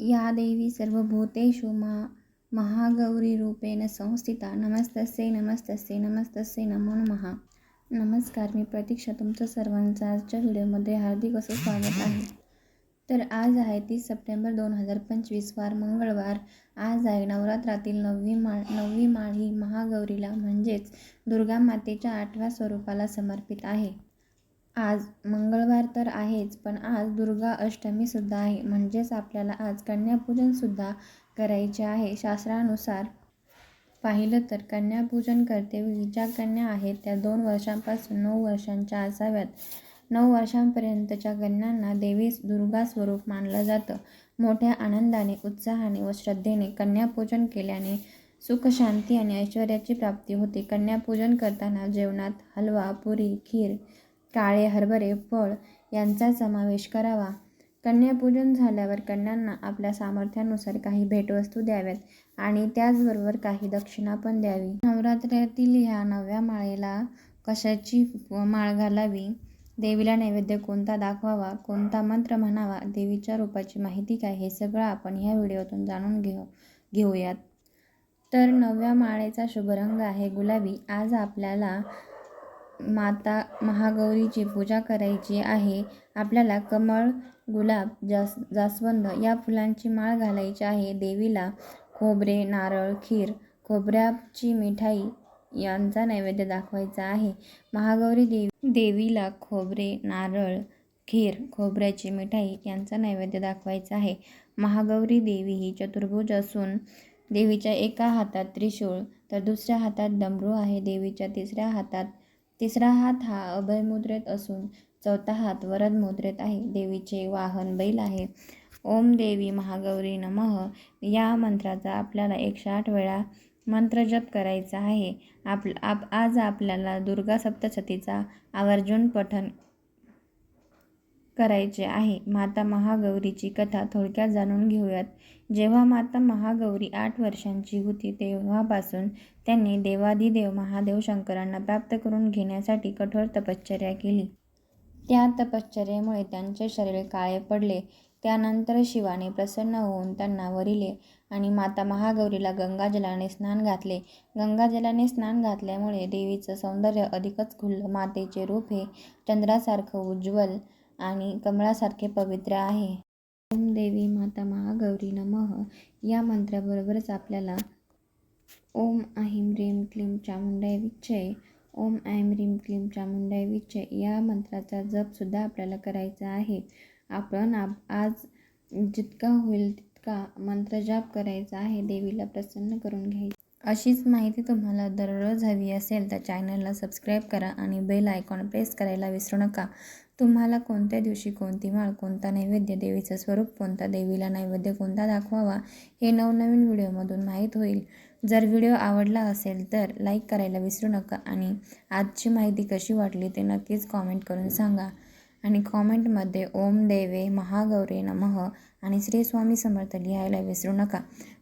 या देवी सर्वभूतेषु मा महागौरीरूपेण संस्थिता। नमस्तस्य नमस्तस्य नमस्तस्य नमो नमः। नमस्कार मी प्रतीक्षा तुमचं सर्वांचं आजच्या व्हिडिओमध्ये हार्दिक असं स्वागत आहे. तर आज आहे तीस सप्टेंबर दोन हजार पंचवीस वार मंगळवार. आज आहे नवरात्रातील नववी माळ नववी माळ ही महागौरीला म्हणजेच दुर्गा मातेच्या आठव्या स्वरूपाला समर्पित आहे. आज मंगळवार तर आहेच पण आज दुर्गा अष्टमीसुद्धा आहे. म्हणजेच आपल्याला आज कन्यापूजनसुद्धा करायचे आहे. शास्त्रानुसार पाहिलं तर कन्यापूजन करतेवेळी ज्या कन्या आहेत त्या दोन वर्षांपासून नऊ वर्षांच्या असाव्यात. नऊ वर्षांपर्यंतच्या कन्यांना देवी दुर्गा स्वरूप मानलं जातं. मोठ्या आनंदाने उत्साहाने व श्रद्धेने कन्यापूजन केल्याने सुख शांती आणि ऐश्वर्याची प्राप्ती होते. कन्यापूजन करताना जेवणात हलवा पुरी खीर काळे हरभरे फळ यांचा समावेश करावा. कन्यापूजन झाल्यावर कन्यांना आपल्या सामर्थ्यानुसार काही भेटवस्तू द्याव्यात आणि त्याचबरोबर काही दक्षिणा पण द्यावी. नवरात्रातील ह्या नव्या माळेला कशाची माळ घालावी? देवीला नैवेद्य कोणता दाखवावा? कोणता मंत्र म्हणावा? देवीच्या रूपाची माहिती काय? हे सगळं आपण ह्या व्हिडिओतून जाणून घेऊ घेऊयात. तर नव्या माळेचा शुभरंग आहे गुलाबी. आज आपल्याला माता महागौरीची पूजा करायची आहे. आपल्याला कमळ गुलाब जास जास्वंद या फुलांची माळ घालायची आहे. देवीला खोबरे नारळ खीर खोबऱ्याची मिठाई यांचा नैवेद्य दाखवायचा आहे. महागौरी देवी देवीला खोबरे नारळ खीर खोबऱ्याची मिठाई यांचा नैवेद्य दाखवायचा आहे. महागौरी देवी ही चतुर्भुज असून देवीच्या एका हातात त्रिशूळ तर दुसऱ्या हातात डमरू आहे. देवीच्या तिसऱ्या हातात तिसरा हात हा अभयमुद्रेत असून चौथा हात वरद मुद्रेत आहे. देवीचे वाहन बैल आहे. ओम देवी महागौरी नमः. या मंत्राचा आपल्याला एकशे आठ वेळा मंत्रजप करायचा आहे. आप आप आज आपल्याला दुर्गा सप्तशतीचा आवर्जून पठन करायचे आहे. माता महागौरीची कथा थोडक्यात जाणून घेऊयात. जेव्हा माता महागौरी आठ वर्षांची होती तेव्हापासून त्यांनी देवादिदेव महादेव शंकरांना प्राप्त करून घेण्यासाठी कठोर तपश्चर्या केली. त्या तपश्चर्येमुळे त्यांचे शरीर काळे पडले. त्यानंतर शिवाने प्रसन्न होऊन त्यांना वरिले आणि माता महागौरीला गंगाजलाने स्नान घातले. गंगाजलाने स्नान घातल्यामुळे देवीचं सौंदर्य अधिकच खुललं मातेचे रूप हे चंद्रासारखं उज्ज्वल आणि कमळासारखे पवित्र आहे. ओम देवी माता महागौरी नमः. या मंत्राबरोबरच आपल्याला ओम ऐं ह्रीं क्लीम चामुंडाय विच्छय ओम ऐं ह्रीं क्लीम चामुंडाय विच्छय या मंत्राचा जपसुद्धा आपल्याला करायचा आहे. आपण आप आज जितका होईल तितका मंत्रजाप करायचा आहे. देवीला प्रसन्न करून घ्यायचं. अशीच माहिती तुम्हाला दररोज हवी असेल तर चॅनलला सबस्क्राईब करा आणि बेल आयकॉन प्रेस करायला विसरू नका. तुम्हाला कोणत्या दिवशी कोणती माळ कोणता नैवेद्य देवीचं स्वरूप कोणता देवीला नैवेद्य कोणता दाखवावा हे नवनवीन व्हिडिओमधून माहीत होईल. जर व्हिडिओ आवडला असेल तर लाईक करायला विसरू नका आणि आजची माहिती कशी वाटली ते नक्कीच कॉमेंट करून सांगा. आणि कॉमेंटमध्ये ओम देवे महागौरे नमः आणि श्री स्वामी समर्थ लिहायला विसरू नका.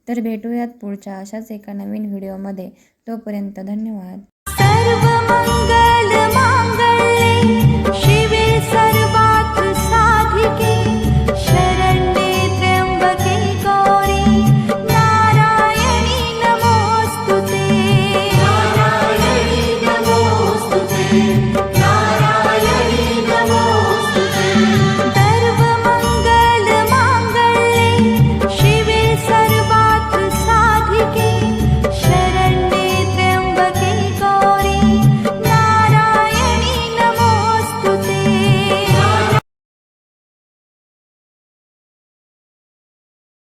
तर भेटूयात पुढच्या अशाच एका नवीन व्हिडिओमध्ये तोपर्यंत धन्यवाद.